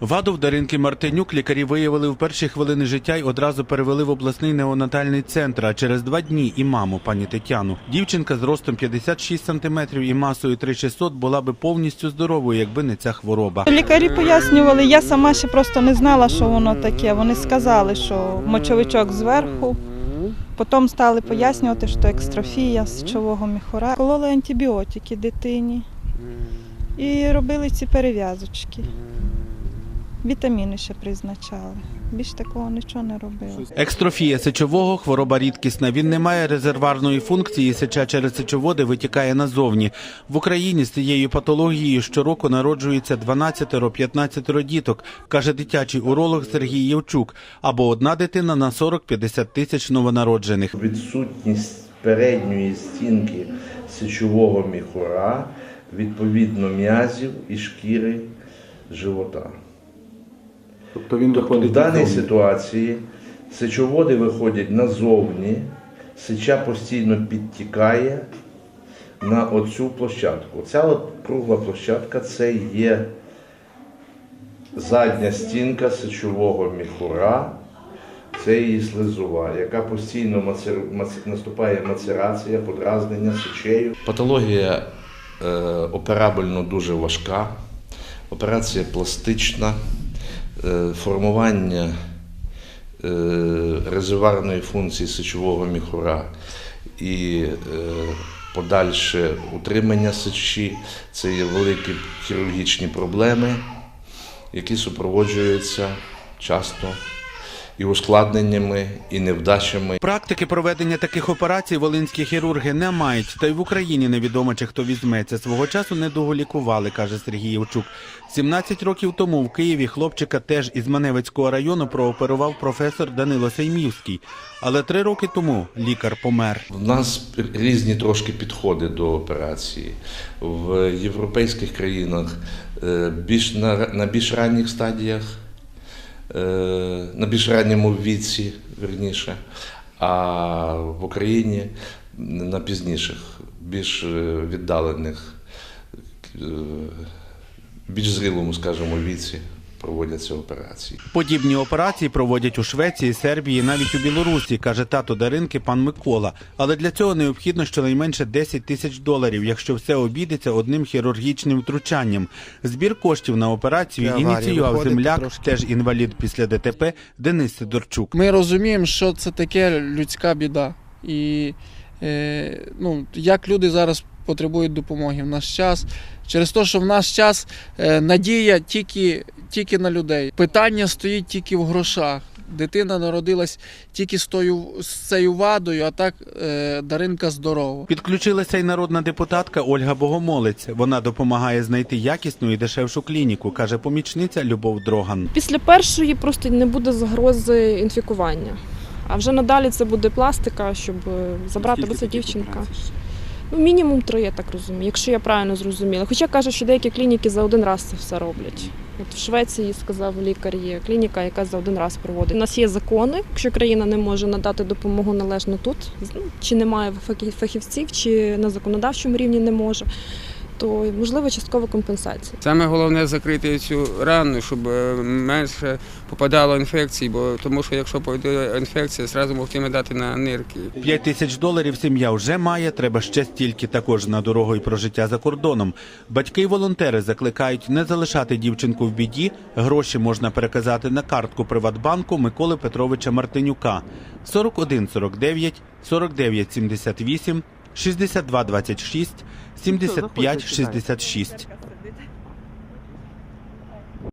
Ваду в Даринки Мартинюк лікарі виявили в перші хвилини життя й одразу перевели в обласний неонатальний центр. А через два дні і маму пані Тетяну. Дівчинка з ростом 56 сантиметрів і масою 3600 була би повністю здоровою, якби не ця хвороба. Лікарі пояснювали, я сама ще просто не знала, що воно таке. Вони сказали, що мочовичок зверху. Потім стали пояснювати, що екстрофія сечового міхура. Кололи антибіотики дитині і робили ці перев'язочки. Вітаміни ще призначали. Більш такого нічого не робили. Екстрофія сечового хвороба рідкісна. Він не має резерварної функції. Сеча через сечоводи витікає назовні. В Україні з цією патологією щороку народжується 12-15 діток, каже дитячий уролог Сергій Євчук. Або одна дитина на 40-50 тисяч новонароджених. відсутність передньої стінки сечового міхура, відповідно м'язів і шкіри живота. Тобто він Тобто в даній назовні. ситуації сечоводи виходять назовні, сеча постійно підтікає на оцю площадку. Ця от кругла площадка це є задня стінка сечового міхура, це її слизова, яка постійно мацер... мац- наступає мацерація, подразнення сечею. Патологія е, операбельно дуже важка, операція пластична, формування е, резервуарної функції сечового міхура і е, подальше утримання сечі. Це є великі хірургічні проблеми, які супроводжуються часто і ускладненнями, і невдачами. Практики проведення таких операцій волинські хірурги не мають, та й в Україні невідомо, чи хто візьметься. Свого часу недовго лікували, каже Сергій Євчук. 17 років тому в Києві хлопчика теж із Маневицького району прооперував професор Данило Сеймівський. Але три роки тому лікар помер. У нас різні трошки підходи до операції. В європейських країнах е, більш на, на більш ранніх стадіях, на більш ранньому віці, верніше, а в Україні на пізніших, більш е, віддалених, е, більш зрілому, скажімо, віці проводяться операції. Подібні операції проводять у Швеції, Сербії, навіть у Білорусі, каже тато Даринки пан Микола. Але для цього необхідно щонайменше 10 тисяч доларів, якщо все обійдеться одним хірургічним втручанням. Збір коштів на операцію аварії ініціював земляк, трошки. теж інвалід після ДТП Денис Сидорчук. Ми розуміємо, що це таке людська біда. І е, ну, як люди зараз потребують допомоги в наш час. Через те, що в наш час е, надія тільки, тільки на людей. Питання стоїть тільки в грошах. Дитина народилась тільки з, тою, з цією вадою, а так е, Даринка здорова. Підключилася й народна депутатка Ольга Богомолець. Вона допомагає знайти якісну і дешевшу клініку, каже помічниця Любов Дроган. Після першої просто не буде загрози інфікування. А вже надалі це буде пластика, щоб е, забрати, бо це дівчинка. Ну, мінімум три, я так розумію, якщо я правильно зрозуміла. Хоча кажуть, що деякі клініки за один раз це все роблять. От в Швеції, сказав лікар, є клініка, яка за один раз проводить. У нас є закони, якщо країна не може надати допомогу належно тут, ну, чи немає фахі- фахівців, чи на законодавчому рівні не може, то можливо часткова компенсація. Саме головне закрити цю рану, щоб е, менше попадало інфекцій, бо тому що якщо пойде інфекція, зразу могли дати на нирки. 5 тисяч доларів сім'я вже має, треба ще стільки також на дорогу і про життя за кордоном. Батьки й волонтери закликають не залишати дівчинку в біді. Гроші можна переказати на картку Приватбанку Миколи Петровича Мартинюка 41 49 49 78 62 26 75 66.